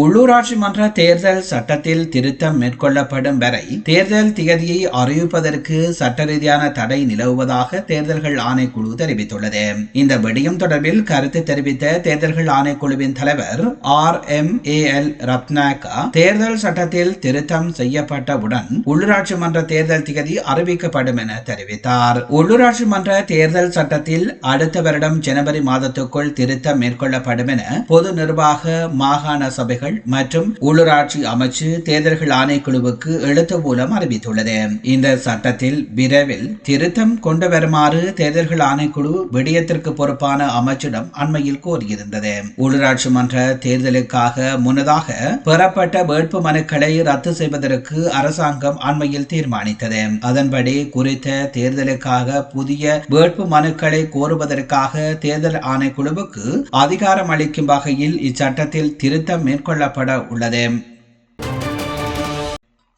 உள்ளூராட்சி மன்ற தேர்தல் சட்டத்தில் திருத்தம் மேற்கொள்ளப்படும் வரை தேர்தல் திகதியை அறிவிப்பதற்கு சட்ட ரீதியான தடை நிலவுவதாக தேர்தல்கள் ஆணைக்குழு தெரிவித்துள்ளது. இந்த விடயம் தொடர்பில் கருத்து தெரிவித்த தேர்தல்கள் ஆணைக்குழுவின் தலைவர் R M A L Ratnayake தேர்தல் சட்டத்தில் திருத்தம் செய்யப்பட்டவுடன் உள்ளூராட்சி மன்ற தேர்தல் திகதி அறிவிக்கப்படும் என தெரிவித்தார். உள்ளூராட்சி மன்ற தேர்தல் சட்டத்தில் அடுத்த வருடம் ஜனவரி மாதத்துக்குள் திருத்தம் மேற்கொள்ளப்படும் என பொது நிர்வாக மாகாண சபைகள் மற்றும் உள்ளூராட்சி அமைச்சு தேர்தல்கள் ஆணைக்குழுவுக்கு எழுத்து மூலம் அறிவித்துள்ளது. இந்த சட்டத்தில் விரைவில் திருத்தம் கொண்டு வருமாறு தேர்தல்கள் ஆணைக்குழு விடயத்திற்கு பொறுப்பான அமைச்சிடம் அண்மையில் கோரியிருந்தது. உள்ளூராட்சி மன்ற தேர்தலுக்காக முன்னதாக பெறப்பட்ட வேட்பு மனுக்களை ரத்து செய்வதற்கு அரசாங்கம் அண்மையில் தீர்மானித்தது. அதன்படி குறித்த தேர்தலுக்காக புதிய வேட்பு மனுக்களை கோருவதற்காக தேர்தல் ஆணைக்குழுவுக்கு அதிகாரம் அளிக்கும் வகையில் இச்சட்டத்தில் திருத்தம் மேற்கொள்ள மேற்கொள்ளப்பட உள்ளது.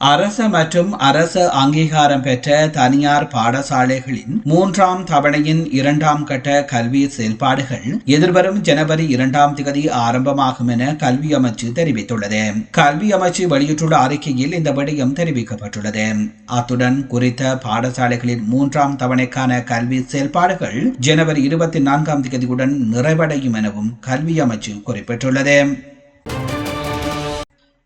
அரச மற்றும் அரச அங்கீகாரம் பெற்ற தனியார் பாடசாலைகளின் மூன்றாம் தவணையின் இரண்டாம் கட்ட கல்வி செயல்பாடுகள் எதிர்வரும் ஜனவரி இரண்டாம் தேதி ஆரம்பமாகும் என கல்வி அமைச்சு தெரிவித்துள்ளது. கல்வி அமைச்சு வெளியிட்டுள்ள அறிக்கையில் இந்த விடயம் தெரிவிக்கப்பட்டுள்ளது. அத்துடன் குறித்த பாடசாலைகளின் மூன்றாம் தவணைக்கான கல்வி செயல்பாடுகள் ஜனவரி இருபத்தி நான்காம் தேதியுடன் நிறைவடையும் எனவும் கல்வி அமைச்சு குறிப்பிட்டுள்ளது.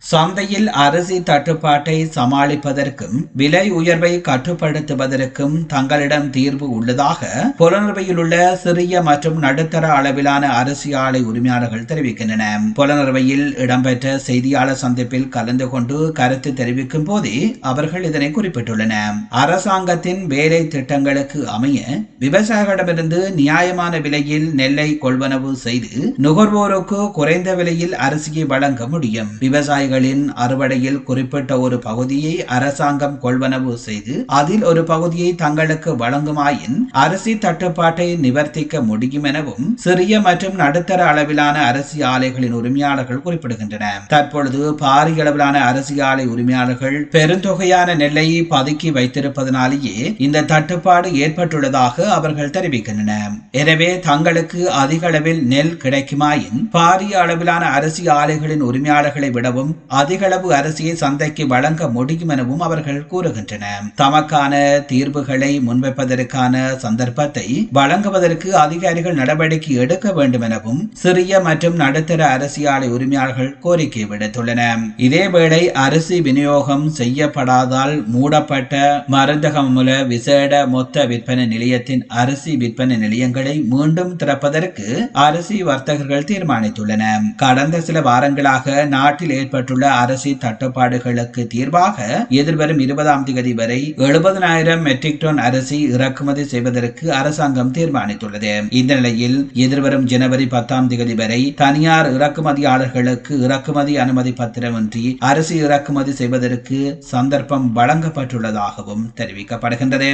சந்தையில் அரிசி தட்டுப்பாட்டை சமாளிப்பதற்கும் விலை உயர்வை கட்டுப்படுத்துவதற்கும் தங்களிடம் தீர்வு உள்ளதாக புலனர்வையில் உள்ள சிறிய மற்றும் நடுத்தர அளவிலான அரிசி ஆலை உரிமையாளர்கள் தெரிவிக்கின்றன. புலனர்வையில் இடம்பெற்ற செய்தியாளர் சந்திப்பில் கலந்து கொண்டு கருத்து தெரிவிக்கும் போதே அவர்கள் இதனை குறிப்பிட்டுள்ளன அரசாங்கத்தின் வேலை திட்டங்களுக்கு அமைய விவசாயிகளிடமிருந்து நியாயமான விலையில் நெல்லை கொள்வனவு செய்து நுகர்வோருக்கு குறைந்த விலையில் அரிசியை வழங்க முடியும். விவசாயிகள் விவசாயிகளின் அறுவடையில் குறிப்பிட்ட ஒரு பகுதியை அரசாங்கம் கொள்வனவு செய்து அதில் ஒரு பகுதியை தங்களுக்கு வழங்குமாயின் அரிசி தட்டுப்பாட்டை நிவர்த்திக்க முடியும் எனவும் சிறிய மற்றும் நடுத்தர அளவிலான அரிசி ஆலைகளின் உரிமையாளர்கள் குறிப்பிடுகின்றன தற்பொழுது பாரிய அளவிலான அரிசி ஆலை உரிமையாளர்கள் பெருந்தொகையான நெல்லை பதுக்கி வைத்திருப்பதனாலேயே இந்த தட்டுப்பாடு ஏற்பட்டுள்ளதாக அவர்கள் தெரிவிக்கின்றன எனவே தங்களுக்கு அதிக அளவில் நெல் கிடைக்குமாயின் பாரிய அளவிலான அரிசி ஆலைகளின் உரிமையாளர்களை விடவும் அதிகளவு அரிசியை சந்தைக்கு வழங்க முடியும் எனவும் அவர்கள் கூறுகின்றனர். தமக்கான தீர்வுகளை முன்வைப்பதற்கான சந்தர்ப்பத்தை வழங்குவதற்கு அதிகாரிகள் நடவடிக்கை எடுக்க வேண்டும் எனவும் சிறிய மற்றும் நடுத்தர அரிசி ஆலை உரிமையாளர்கள் கோரிக்கை விடுத்துள்ளன இதேவேளை அரிசி விநியோகம் செய்யப்படாதால் மூடப்பட்ட மருந்தகமுல விசேட மொத்த விற்பனை நிலையத்தின் அரிசி விற்பனை நிலையங்களை மீண்டும் திறப்பதற்கு அரிசி வர்த்தகர்கள் தீர்மானித்துள்ளனர். கடந்த சில வாரங்களாக நாட்டில் ஏற்பட்டுள்ள அரசு தட்டுப்பாடுகளுக்கு தீர்வாக எதிர்வரும் இருபதாம் தேதி வரை எழுபதனாயிரம் மெட்ரிக் டன் அரிசி இறக்குமதி செய்வதற்கு அரசாங்கம் தீர்மானித்துள்ளது. இந்த நிலையில் எதிர்வரும் ஜனவரி பத்தாம் தேதி வரை தனியார் இறக்குமதியாளர்களுக்கு இறக்குமதி அனுமதி பத்திரமின்றி அரிசி இறக்குமதி செய்வதற்கு சந்தர்ப்பம் வழங்கப்பட்டுள்ளதாகவும் தெரிவிக்கப்படுகின்றது.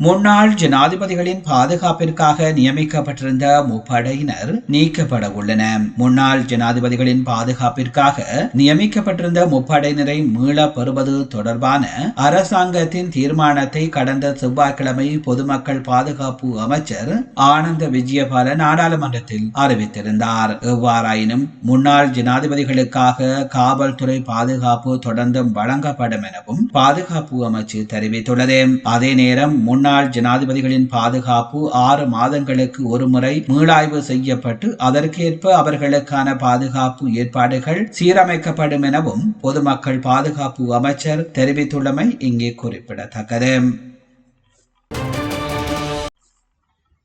முன்னாள் ஜனாதிபதிகளின் பாதுகாப்பிற்காக நியமிக்கப்பட்டிருந்த முப்படையினர் நீக்கப்பட உள்ளன முன்னாள் ஜனாதிபதிகளின் பாதுகாப்பிற்காக நியமிக்கப்பட்டிருந்த முப்படையினரை மீள பெறுவது தொடர்பான அரசாங்கத்தின் தீர்மானத்தை கடந்த செவ்வாய்க்கிழமை பொதுமக்கள் பாதுகாப்பு அமைச்சர் ஆனந்த விஜயபால நாடாளுமன்றத்தில் அறிவித்திருந்தார். எவ்வாறாயினும் முன்னாள் ஜனாதிபதிகளுக்காக காவல்துறை பாதுகாப்பு தொடர்ந்தும் வழங்கப்படும் எனவும் பாதுகாப்பு அமைச்சு தெரிவித்துள்ளது. அதே நேரம் முன்னாள் முன்னாள் ஜனாதிபதிகளின் பாதுகாப்பு ஆறு மாதங்களுக்கு ஒருமுறை மீளாய்வு செய்யப்பட்டு அதற்கேற்ப அவர்களுக்கான பாதுகாப்பு ஏற்பாடுகள் சீரமைக்கப்படும் எனவும் பொதுமக்கள் பாதுகாப்பு அமைச்சர் தெரிவித்துள்ளமை இங்கே குறிப்பிடத்தக்கது.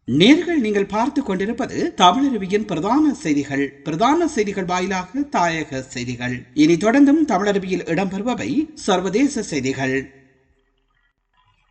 நேர்கள் நீங்கள் பார்த்து கொண்டிருப்பது தமிழருவியின் பிரதான செய்திகள். பிரதான செய்திகள் வாயிலாக தாயக செய்திகள். இனி தொடர்ந்தும் தமிழருவியில் இடம்பெறுபவை சர்வதேச செய்திகள்.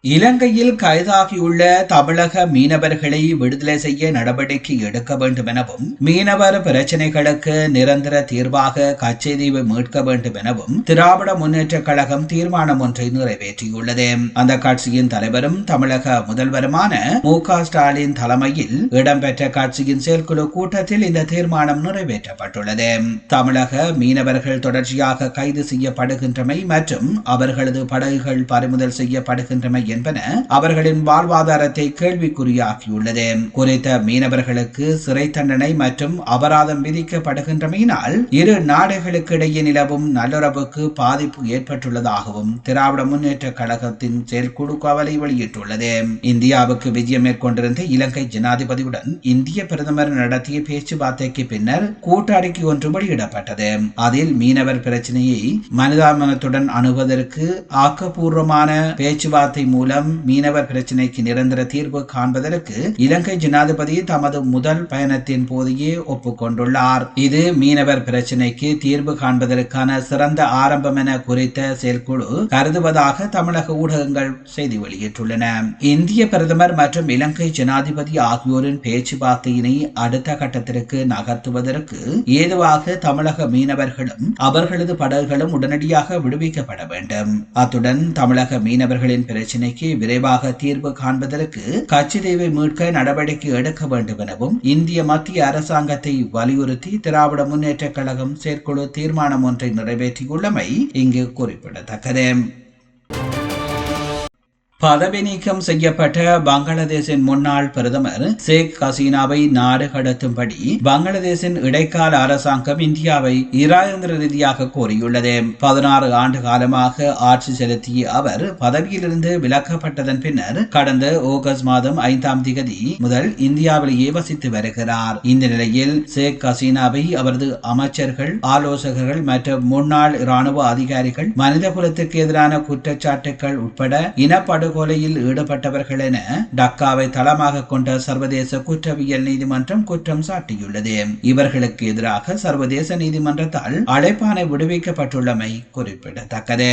இலங்கையில் கைதாகியுள்ள தமிழக மீனவர்களை விடுதலை செய்ய நடவடிக்கை எடுக்க வேண்டும் எனவும் மீனவர் பிரச்சினைகளுக்கு நிரந்தர தீர்வாக கச்சேதீவை மீட்க வேண்டும் எனவும் திராவிட முன்னேற்றக் கழகம் தீர்மானம் ஒன்றை நிறைவேற்றியுள்ளது. அந்த கட்சியின் தலைவரும் தமிழக முதல்வருமான மு ஸ்டாலின் தலைமையில் இடம்பெற்ற கட்சியின் செயற்குழு கூட்டத்தில் இந்த தீர்மானம் நிறைவேற்றப்பட்டுள்ளது. தமிழக மீனவர்கள் தொடர்ச்சியாக கைது செய்யப்படுகின்றமை மற்றும் அவர்களது படகுகள் பறிமுதல் செய்யப்படுகின்றமை என்பன அவர்களின் வாழ்வாதாரத்தை கேள்விக்குறியாக்கியுள்ளது. குறித்த மீனவர்களுக்கு சிறை தண்டனை மற்றும் அபராதம் விதிக்கப்படுகின்றமையினால் இரு நாடுகளுக்கு இடையே நிலவும் நல்லுறவுக்கு பாதிப்பு ஏற்பட்டுள்ளதாகவும் திராவிட முன்னேற்ற கழகத்தின் செயற்குழு கவலை வெளியிட்டுள்ளது. இந்தியாவுக்கு விஜயம் மேற்கொண்டிருந்த இலங்கை ஜனாதிபதியுடன் இந்திய பிரதமர் நடத்திய பேச்சுவார்த்தைக்கு பின்னர் கூட்டறிக்கை ஒன்று வெளியிடப்பட்டது. அதில் மீனவர் பிரச்சனையை மனிதாமனத்துடன் அணுவதற்கு ஆக்கப்பூர்வமான பேச்சுவார்த்தை மூலம் மீனவர் பிரச்சினைக்கு நிரந்தர தீர்வு காண்பதற்கு இலங்கை ஜனாதிபதி தமது முதல் பயணத்தின் போதையே ஒப்புக்கொண்டுள்ளார். இது மீனவர் பிரச்சினைக்கு தீர்வு காண்பதற்கான சிறந்த ஆரம்பம் என குறித்த செயற்குழு கருதுவதாக தமிழக ஊடகங்கள் செய்தி வெளியிட்டுள்ளன. இந்திய பிரதமர் மற்றும் இலங்கை ஜனாதிபதி ஆகியோரின் பேச்சுவார்த்தையினை அடுத்த கட்டத்திற்கு நகர்த்துவதற்கு ஏதுவாக தமிழக மீனவர்களும் அவர்களது படகுகளும் உடனடியாக விடுவிக்கப்பட வேண்டும். அத்துடன் தமிழக மீனவர்களின் பிரச்சினைக்கு விரைவாக தீர்வு காண்பதற்கு கட்சிதேவை மீட்க நடவடிக்கை எடுக்க வேண்டும் எனவும் இந்திய மத்திய அரசாங்கத்தை வலியுறுத்தி திராவிட முன்னேற்ற கழகம் செயற்குழு தீர்மானம் ஒன்றை நிறைவேற்றியுள்ளமை இங்கு குறிப்பிடத்தக்கது. பதவி நீக்கம் செய்யப்பட்ட பங்களாதேஷின் முன்னாள் பிரதமர் ஷேக் ஹசீனாவை நாடு கடத்தும்படி பங்களாதேஷின் இடைக்கால அரசாங்கம் இந்தியாவை இராஜேந்திர ரீதியாக கோரியுள்ளது. பதினாறு ஆண்டு காலமாக ஆட்சி செலுத்திய அவர் பதவியிலிருந்து விலக்கப்பட்டதன் பின்னர் கடந்த ஆகஸ்ட் மாதம் ஐந்தாம் திகதி முதல் இந்தியாவிலேயே வசித்து வருகிறார். இந்த நிலையில் ஷேக் ஹசீனாவை அவரது அமைச்சர்கள் ஆலோசகர்கள் மற்றும் முன்னாள் இராணுவ அதிகாரிகள் மனிதகுலத்திற்கு எதிரான குற்றச்சாட்டுகள் உட்பட இனப்படு படுகொலையில் ஈடுபட்டவர்கள் என டக்காவை தளமாக கொண்ட சர்வதேச குற்றவியல் நீதிமன்றம் குற்றம் சாட்டியுள்ளது. இவர்களுக்கு எதிராக சர்வதேச நீதிமன்றத்தால் அழைப்பானை விடுவிக்கப்பட்டுள்ளமை குறிப்பிடத்தக்கது.